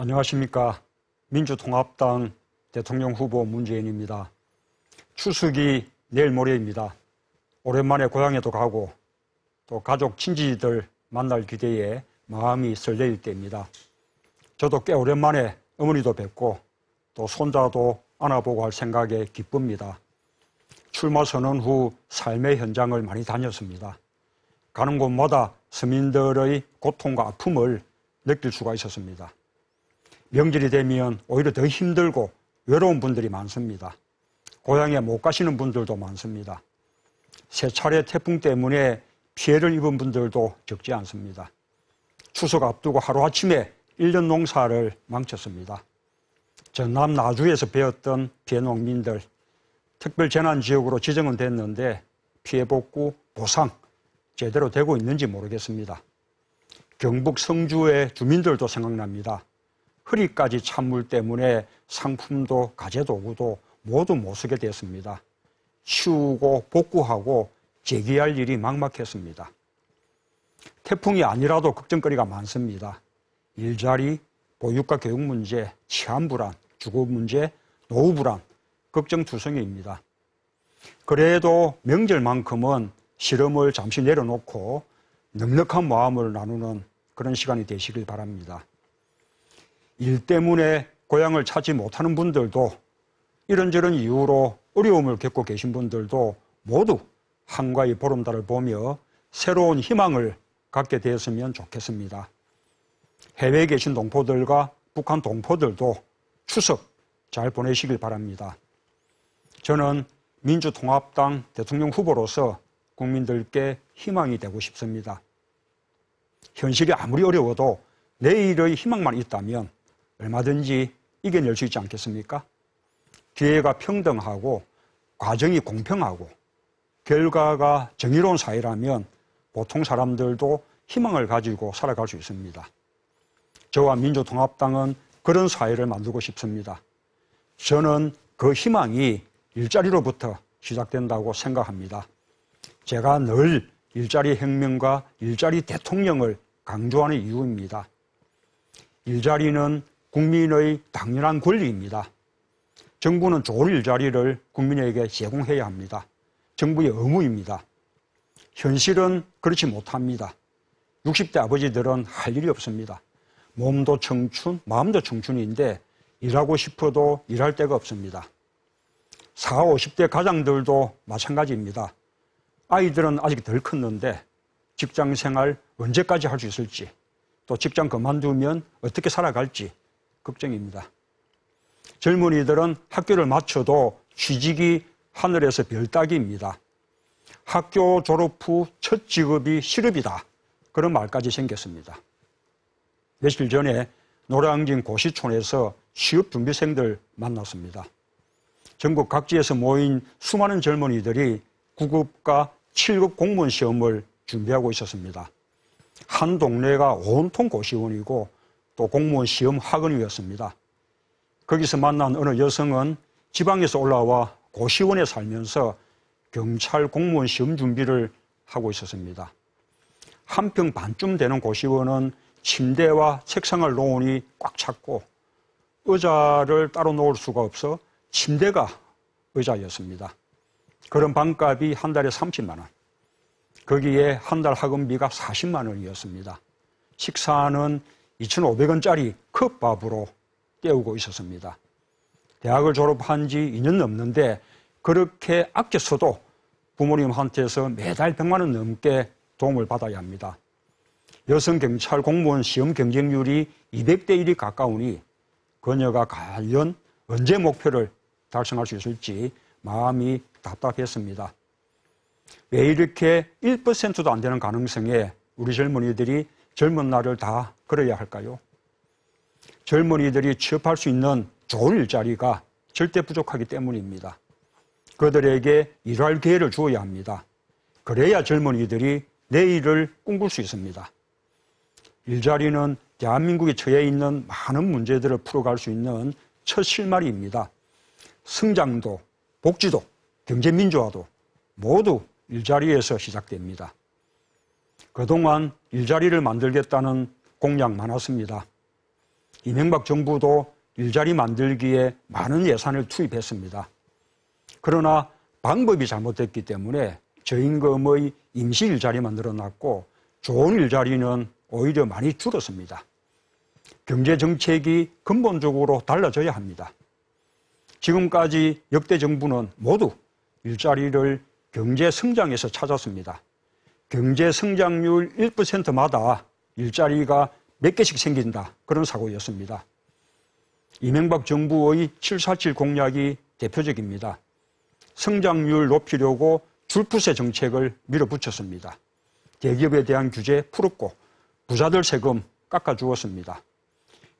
안녕하십니까. 민주통합당 대통령 후보 문재인입니다. 추석이 내일 모레입니다. 오랜만에 고향에도 가고 또 가족 친지들 만날 기대에 마음이 설레일 때입니다. 저도 꽤 오랜만에 어머니도 뵙고 또 손자도 안아보고 할 생각에 기쁩니다. 출마 선언 후 삶의 현장을 많이 다녔습니다. 가는 곳마다 서민들의 고통과 아픔을 느낄 수가 있었습니다. 명절이 되면 오히려 더 힘들고 외로운 분들이 많습니다. 고향에 못 가시는 분들도 많습니다. 세 차례 태풍 때문에 피해를 입은 분들도 적지 않습니다. 추석 앞두고 하루아침에 1년 농사를 망쳤습니다. 전남 나주에서 배웠던 피해 농민들 특별재난지역으로 지정은 됐는데 피해 복구, 보상 제대로 되고 있는지 모르겠습니다. 경북 성주의 주민들도 생각납니다. 허리까지 찬물 때문에 상품도 가재도구도 모두 못 쓰게 됐습니다. 치우고 복구하고 재기할 일이 막막했습니다. 태풍이 아니라도 걱정거리가 많습니다. 일자리, 보육과 교육 문제, 치안 불안, 주거 문제, 노후 불안, 걱정투성이입니다. 그래도 명절만큼은 실험을 잠시 내려놓고 넉넉한 마음을 나누는 그런 시간이 되시길 바랍니다. 일 때문에 고향을 찾지 못하는 분들도 이런저런 이유로 어려움을 겪고 계신 분들도 모두 한가위 보름달을 보며 새로운 희망을 갖게 되었으면 좋겠습니다. 해외에 계신 동포들과 북한 동포들도 추석 잘 보내시길 바랍니다. 저는 민주통합당 대통령 후보로서 국민들께 희망이 되고 싶습니다. 현실이 아무리 어려워도 내일의 희망만 있다면 얼마든지 이겨낼 수 있지 않겠습니까? 기회가 평등하고 과정이 공평하고 결과가 정의로운 사회라면 보통 사람들도 희망을 가지고 살아갈 수 있습니다. 저와 민주통합당은 그런 사회를 만들고 싶습니다. 저는 그 희망이 일자리로부터 시작된다고 생각합니다. 제가 늘 일자리 혁명과 일자리 대통령을 강조하는 이유입니다. 일자리는 국민의 당연한 권리입니다. 정부는 좋은 일자리를 국민에게 제공해야 합니다. 정부의 의무입니다. 현실은 그렇지 못합니다. 60대 아버지들은 할 일이 없습니다. 몸도 청춘, 마음도 청춘인데 일하고 싶어도 일할 데가 없습니다. 40, 50대 가장들도 마찬가지입니다. 아이들은 아직 덜 컸는데 직장 생활 언제까지 할 수 있을지 또 직장 그만두면 어떻게 살아갈지 걱정입니다. 젊은이들은 학교를 마쳐도 취직이 하늘에서 별 따기입니다. 학교 졸업 후 첫 직업이 실업이다. 그런 말까지 생겼습니다. 며칠 전에 노량진 고시촌에서 취업 준비생들 만났습니다. 전국 각지에서 모인 수많은 젊은이들이 9급과 7급 공무원 시험을 준비하고 있었습니다. 한 동네가 온통 고시원이고 또 공무원 시험 학원이었습니다. 거기서 만난 어느 여성은 지방에서 올라와 고시원에 살면서 경찰 공무원 시험 준비를 하고 있었습니다. 한 평 반쯤 되는 고시원은 침대와 책상을 놓으니 꽉 찼고 의자를 따로 놓을 수가 없어 침대가 의자였습니다. 그런 방값이 한 달에 30만 원. 거기에 한 달 학원비가 40만 원이었습니다. 식사는 2,500원짜리 컵밥으로 때우고 있었습니다. 대학을 졸업한 지 2년 넘는데 그렇게 아껴서도 부모님한테서 매달 100만 원 넘게 도움을 받아야 합니다. 여성 경찰 공무원 시험 경쟁률이 200대 1이 가까우니 그녀가 과연 언제 목표를 달성할 수 있을지 마음이 답답했습니다. 왜 이렇게 1%도 안 되는 가능성에 우리 젊은이들이 젊은 날을 다 걸어야 할까요? 젊은이들이 취업할 수 있는 좋은 일자리가 절대 부족하기 때문입니다. 그들에게 일할 기회를 주어야 합니다. 그래야 젊은이들이 내일을 꿈꿀 수 있습니다. 일자리는 대한민국에 처해 있는 많은 문제들을 풀어갈 수 있는 첫 실마리입니다. 성장도, 복지도, 경제민주화도 모두 일자리에서 시작됩니다. 그동안 일자리를 만들겠다는 공약 많았습니다. 이명박 정부도 일자리 만들기에 많은 예산을 투입했습니다. 그러나 방법이 잘못됐기 때문에 저임금의 임시 일자리만 늘어났고 좋은 일자리는 오히려 많이 줄었습니다. 경제 정책이 근본적으로 달라져야 합니다. 지금까지 역대 정부는 모두 일자리를 경제 성장에서 찾았습니다. 경제 성장률 1%마다 일자리가 몇 개씩 생긴다. 그런 사고였습니다. 이명박 정부의 747 공약이 대표적입니다. 성장률 높이려고 줄푸세 정책을 밀어붙였습니다. 대기업에 대한 규제 풀었고 부자들 세금 깎아주었습니다.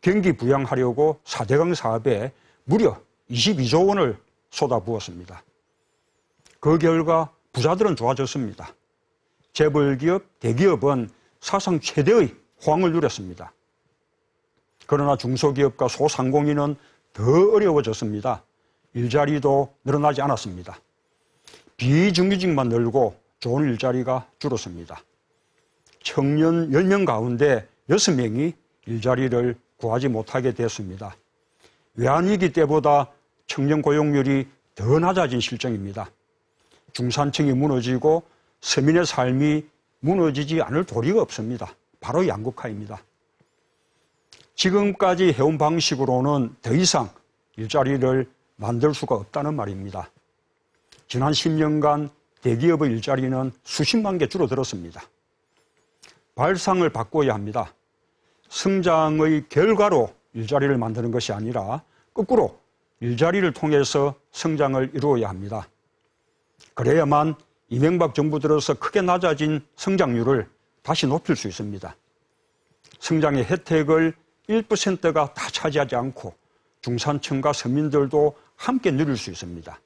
경기 부양하려고 4대강 사업에 무려 22조 원을 쏟아부었습니다. 그 결과 부자들은 좋아졌습니다. 재벌기업, 대기업은 사상 최대의 호황을 누렸습니다. 그러나 중소기업과 소상공인은 더 어려워졌습니다. 일자리도 늘어나지 않았습니다. 비정규직만 늘고 좋은 일자리가 줄었습니다. 청년 10명 가운데 6명이 일자리를 구하지 못하게 됐습니다. 외환위기 때보다 청년 고용률이 더 낮아진 실정입니다. 중산층이 무너지고 서민의 삶이 무너지지 않을 도리가 없습니다. 바로 양극화입니다. 지금까지 해온 방식으로는 더 이상 일자리를 만들 수가 없다는 말입니다. 지난 10년간 대기업의 일자리는 수십만 개 줄어들었습니다. 발상을 바꿔야 합니다. 성장의 결과로 일자리를 만드는 것이 아니라 거꾸로 일자리를 통해서 성장을 이루어야 합니다. 그래야만 이명박 정부 들어서 크게 낮아진 성장률을 다시 높일 수 있습니다. 성장의 혜택을 1%가 다 차지하지 않고 중산층과 서민들도 함께 누릴 수 있습니다.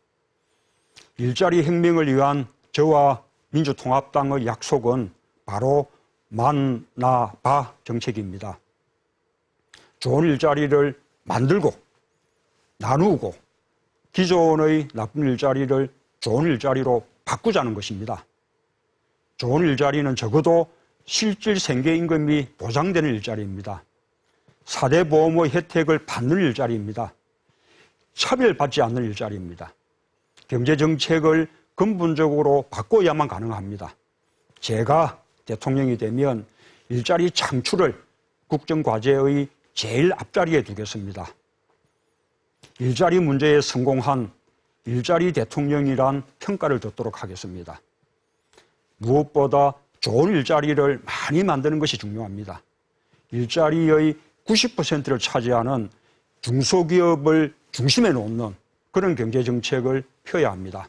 일자리 혁명을 위한 저와 민주통합당의 약속은 바로 만나봐 정책입니다. 좋은 일자리를 만들고 나누고 기존의 나쁜 일자리를 좋은 일자리로 바꾸자는 것입니다. 좋은 일자리는 적어도 실질 생계임금이 보장되는 일자리입니다. 4대 보험의 혜택을 받는 일자리입니다. 차별받지 않는 일자리입니다. 경제정책을 근본적으로 바꿔야만 가능합니다. 제가 대통령이 되면 일자리 창출을 국정과제의 제일 앞자리에 두겠습니다. 일자리 문제에 성공한 일자리 대통령이란 평가를 듣도록 하겠습니다. 무엇보다 좋은 일자리를 많이 만드는 것이 중요합니다. 일자리의 90%를 차지하는 중소기업을 중심에 놓는 그런 경제정책을 펴야 합니다.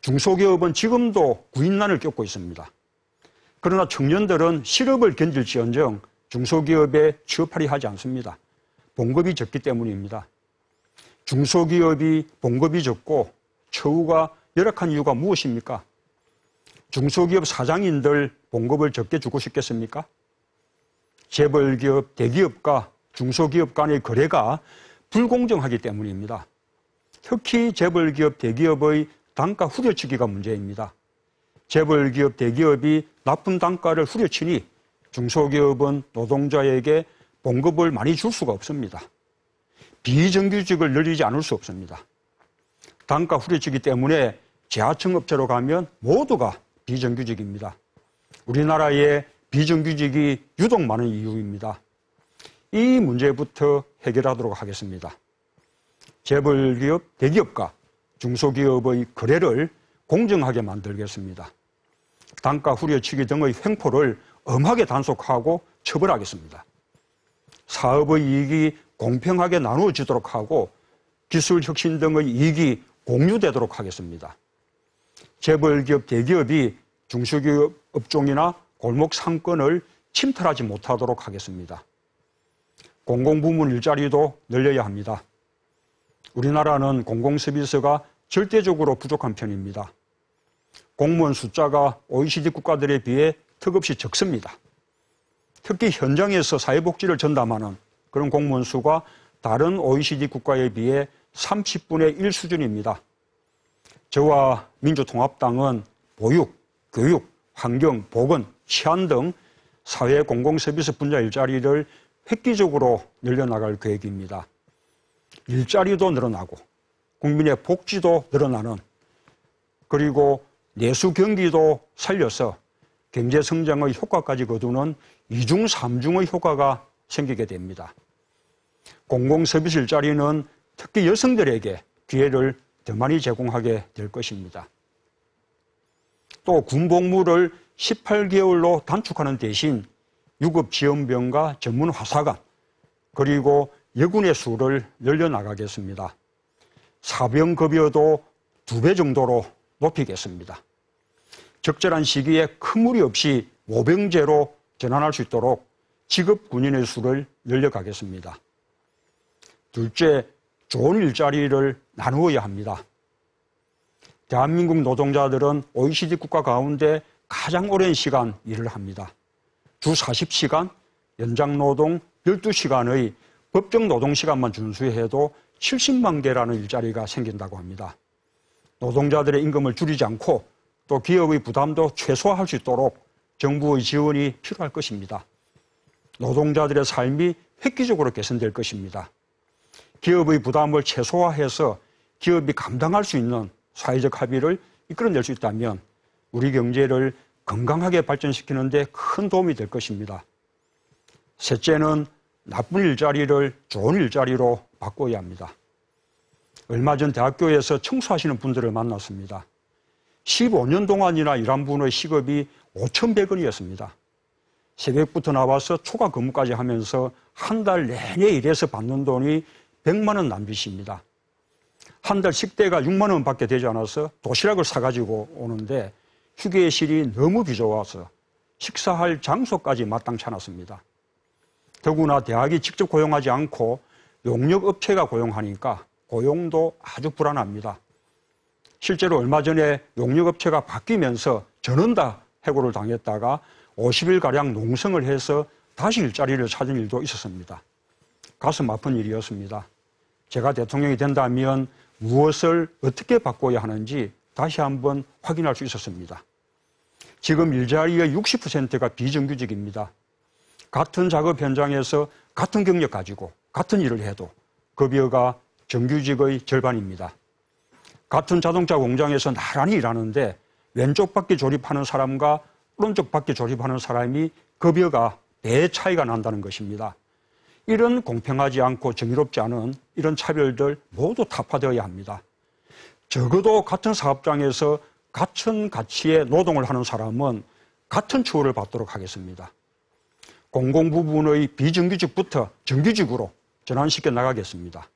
중소기업은 지금도 구인난을 겪고 있습니다. 그러나 청년들은 실업을 견딜지언정 중소기업에 취업하려 하지 않습니다. 봉급이 적기 때문입니다. 중소기업이 봉급이 적고 처우가 열악한 이유가 무엇입니까? 중소기업 사장인들 봉급을 적게 주고 싶겠습니까? 재벌기업, 대기업과 중소기업 간의 거래가 불공정하기 때문입니다. 특히 재벌기업, 대기업의 단가 후려치기가 문제입니다. 재벌기업, 대기업이 나쁜 단가를 후려치니 중소기업은 노동자에게 봉급을 많이 줄 수가 없습니다. 비정규직을 늘리지 않을 수 없습니다. 단가 후려치기 때문에 지하층 업체로 가면 모두가 비정규직입니다. 우리나라에 비정규직이 유독 많은 이유입니다. 이 문제부터 해결하도록 하겠습니다. 재벌기업, 대기업과 중소기업의 거래를 공정하게 만들겠습니다. 단가 후려치기 등의 횡포를 엄하게 단속하고 처벌하겠습니다. 사업의 이익이 공평하게 나누어지도록 하고 기술 혁신 등의 이익이 공유되도록 하겠습니다. 재벌기업, 대기업이 중소기업 업종이나 골목 상권을 침탈하지 못하도록 하겠습니다. 공공부문 일자리도 늘려야 합니다. 우리나라는 공공서비스가 절대적으로 부족한 편입니다. 공무원 숫자가 OECD 국가들에 비해 턱없이 적습니다. 특히 현장에서 사회복지를 전담하는 그런 공무원 수가 다른 OECD 국가에 비해 30분의 1 수준입니다. 저와 민주통합당은 보육, 교육, 환경, 보건, 치안 등 사회 공공 서비스 분야 일자리를 획기적으로 늘려나갈 계획입니다. 일자리도 늘어나고 국민의 복지도 늘어나는 그리고 내수 경기도 살려서 경제 성장의 효과까지 거두는 이중 삼중의 효과가 생기게 됩니다. 공공 서비스 일자리는 특히 여성들에게 기회를 더 많이 제공하게 될 것입니다. 또 군복무를 18개월로 단축하는 대신 유급 지원병과 전문 화사관 그리고 여군의 수를 늘려나가겠습니다. 사병급여도 두 배 정도로 높이겠습니다. 적절한 시기에 큰 무리 없이 모병제로 전환할 수 있도록 직업 군인의 수를 늘려가겠습니다. 둘째, 좋은 일자리를 나누어야 합니다. 대한민국 노동자들은 OECD 국가 가운데 가장 오랜 시간 일을 합니다. 주 40시간, 연장 노동 12시간의 법정 노동 시간만 준수해도 70만 개라는 일자리가 생긴다고 합니다. 노동자들의 임금을 줄이지 않고 또 기업의 부담도 최소화할 수 있도록 정부의 지원이 필요할 것입니다. 노동자들의 삶이 획기적으로 개선될 것입니다. 기업의 부담을 최소화해서 기업이 감당할 수 있는 사회적 합의를 이끌어낼 수 있다면 우리 경제를 건강하게 발전시키는 데 큰 도움이 될 것입니다. 셋째는 나쁜 일자리를 좋은 일자리로 바꿔야 합니다. 얼마 전 대학교에서 청소하시는 분들을 만났습니다. 15년 동안이나 일한 분의 시급이 5,100원이었습니다. 새벽부터 나와서 초과 근무까지 하면서 한 달 내내 일해서 받는 돈이 100만 원 남짓입니다. 한 달 식대가 6만 원밖에 되지 않아서 도시락을 사가지고 오는데 휴게실이 너무 비좁아서 식사할 장소까지 마땅치 않았습니다. 더구나 대학이 직접 고용하지 않고 용역업체가 고용하니까 고용도 아주 불안합니다. 실제로 얼마 전에 용역업체가 바뀌면서 저는 다 해고를 당했다가 50일가량 농성을 해서 다시 일자리를 찾은 일도 있었습니다. 가슴 아픈 일이었습니다. 제가 대통령이 된다면 무엇을 어떻게 바꿔야 하는지 다시 한번 확인할 수 있었습니다. 지금 일자리의 60%가 비정규직입니다. 같은 작업 현장에서 같은 경력 가지고 같은 일을 해도 급여가 정규직의 절반입니다. 같은 자동차 공장에서 나란히 일하는데 왼쪽 바퀴 조립하는 사람과 오른쪽 바퀴 조립하는 사람이 급여가 배 차이가 난다는 것입니다. 이런 공평하지 않고 정의롭지 않은 이런 차별들 모두 타파되어야 합니다. 적어도 같은 사업장에서 같은 가치의 노동을 하는 사람은 같은 추호를 받도록 하겠습니다. 공공 부분의 비정규직부터 정규직으로 전환시켜 나가겠습니다.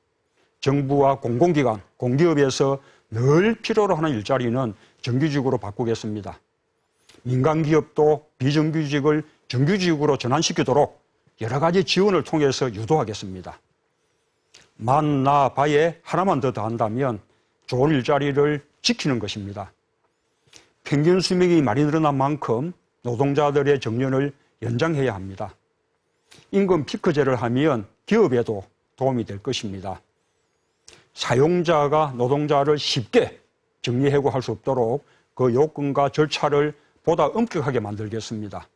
정부와 공공기관, 공기업에서 늘 필요로 하는 일자리는 정규직으로 바꾸겠습니다. 민간기업도 비정규직을 정규직으로 전환시키도록 여러 가지 지원을 통해서 유도하겠습니다. 만 나 바에 하나만 더 더한다면 좋은 일자리를 지키는 것입니다. 평균 수명이 많이 늘어난 만큼 노동자들의 정년을 연장해야 합니다. 임금 피크제를 하면 기업에도 도움이 될 것입니다. 사용자가 노동자를 쉽게 정리해고할 수 없도록 그 요건과 절차를 보다 엄격하게 만들겠습니다.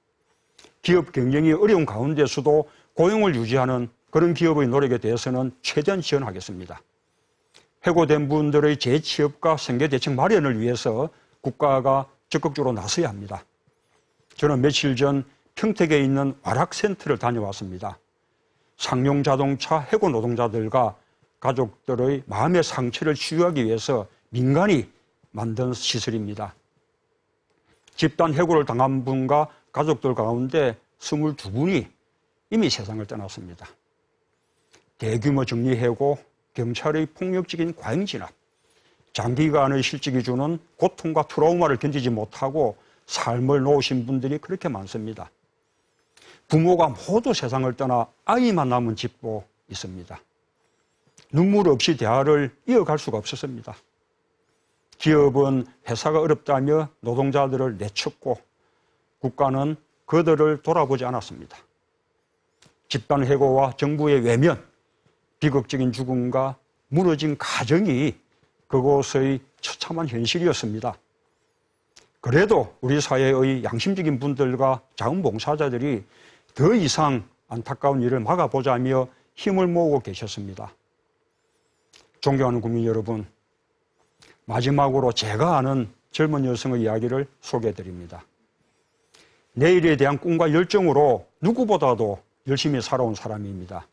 기업 경영이 어려운 가운데서도 고용을 유지하는 그런 기업의 노력에 대해서는 최대한 지원하겠습니다. 해고된 분들의 재취업과 생계대책 마련을 위해서 국가가 적극적으로 나서야 합니다. 저는 며칠 전 평택에 있는 와락센터를 다녀왔습니다. 상용 자동차 해고 노동자들과 가족들의 마음의 상처를 치유하기 위해서 민간이 만든 시설입니다. 집단 해고를 당한 분과 가족들 가운데 22분이 이미 세상을 떠났습니다. 대규모 정리해고, 경찰의 폭력적인 과잉 진압, 장기간의 실직이 주는 고통과 트라우마를 견디지 못하고 삶을 놓으신 분들이 그렇게 많습니다. 부모가 모두 세상을 떠나 아이만 남은 집도 있습니다. 눈물 없이 대화를 이어갈 수가 없었습니다. 기업은 회사가 어렵다며 노동자들을 내쳤고 국가는 그들을 돌아보지 않았습니다. 집단 해고와 정부의 외면, 비극적인 죽음과 무너진 가정이 그곳의 처참한 현실이었습니다. 그래도 우리 사회의 양심적인 분들과 자원봉사자들이 더 이상 안타까운 일을 막아보자며 힘을 모으고 계셨습니다. 존경하는 국민 여러분, 마지막으로 제가 아는 젊은 여성의 이야기를 소개해 드립니다. 내일에 대한 꿈과 열정으로 누구보다도 열심히 살아온 사람입니다.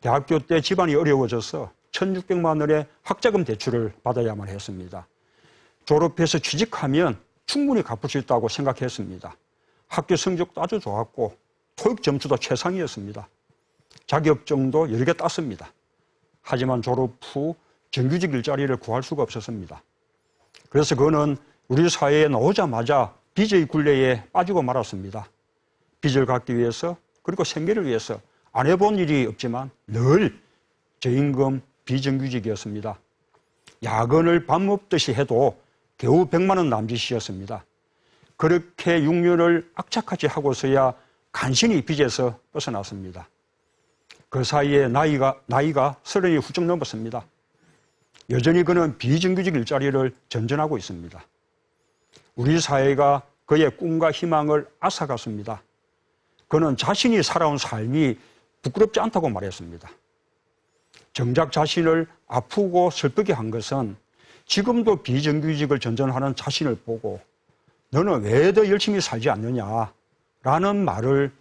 대학교 때 집안이 어려워져서 1600만 원의 학자금 대출을 받아야만 했습니다. 졸업해서 취직하면 충분히 갚을 수 있다고 생각했습니다. 학교 성적도 아주 좋았고 토익 점수도 최상이었습니다. 자격증도 여러 개 땄습니다. 하지만 졸업 후 정규직 일자리를 구할 수가 없었습니다. 그래서 그는 우리 사회에 나오자마자 빚의 굴레에 빠지고 말았습니다. 빚을 갚기 위해서 그리고 생계를 위해서 안 해본 일이 없지만 늘 저임금 비정규직이었습니다. 야근을 밥 먹듯이 해도 겨우 100만 원 남짓이었습니다. 그렇게 6년을 악착같이 하고서야 간신히 빚에서 벗어났습니다. 그 사이에 나이가, 나이가 서른이 훌쩍 넘었습니다. 여전히 그는 비정규직 일자리를 전전하고 있습니다. 우리 사회가 그의 꿈과 희망을 앗아갔습니다. 그는 자신이 살아온 삶이 부끄럽지 않다고 말했습니다. 정작 자신을 아프고 슬프게 한 것은 지금도 비정규직을 전전하는 자신을 보고 너는 왜 더 열심히 살지 않느냐 라는 말을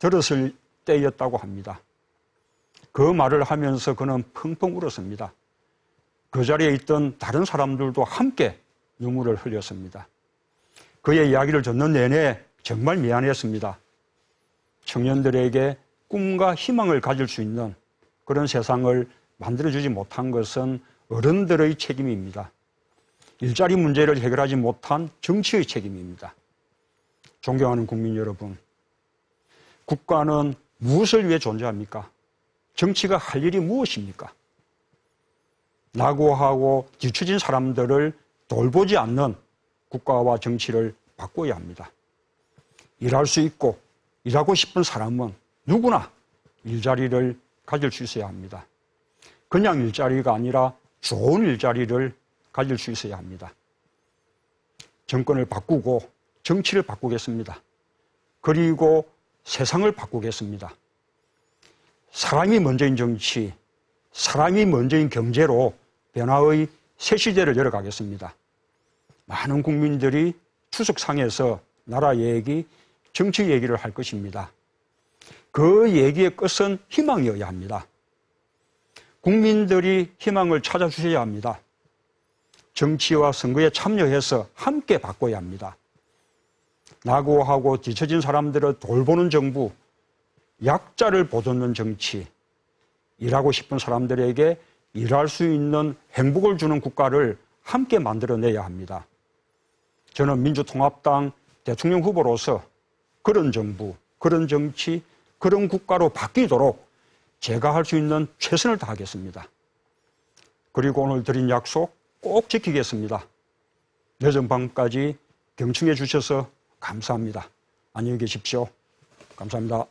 들었을 때였다고 합니다. 그 말을 하면서 그는 펑펑 울었습니다. 그 자리에 있던 다른 사람들도 함께 눈물을 흘렸습니다. 그의 이야기를 듣는 내내 정말 미안했습니다. 청년들에게 꿈과 희망을 가질 수 있는 그런 세상을 만들어주지 못한 것은 어른들의 책임입니다. 일자리 문제를 해결하지 못한 정치의 책임입니다. 존경하는 국민 여러분, 국가는 무엇을 위해 존재합니까? 정치가 할 일이 무엇입니까? 낙오하고 뒤처진 사람들을 돌보지 않는 국가와 정치를 바꿔야 합니다. 일할 수 있고 일하고 싶은 사람은 누구나 일자리를 가질 수 있어야 합니다. 그냥 일자리가 아니라 좋은 일자리를 가질 수 있어야 합니다. 정권을 바꾸고 정치를 바꾸겠습니다. 그리고 세상을 바꾸겠습니다. 사람이 먼저인 정치, 사람이 먼저인 경제로 변화의 새 시대를 열어가겠습니다. 많은 국민들이 추석상에서 나라 얘기, 정치 얘기를 할 것입니다. 그 얘기의 끝은 희망이어야 합니다. 국민들이 희망을 찾아주셔야 합니다. 정치와 선거에 참여해서 함께 바꿔야 합니다. 낙오하고 뒤처진 사람들을 돌보는 정부, 약자를 보듬는 정치, 일하고 싶은 사람들에게 일할 수 있는 행복을 주는 국가를 함께 만들어내야 합니다. 저는 민주통합당 대통령 후보로서 그런 정부, 그런 정치, 그런 국가로 바뀌도록 제가 할 수 있는 최선을 다하겠습니다. 그리고 오늘 드린 약속 꼭 지키겠습니다. 늦은 밤까지 경청해 주셔서 감사합니다. 안녕히 계십시오. 감사합니다.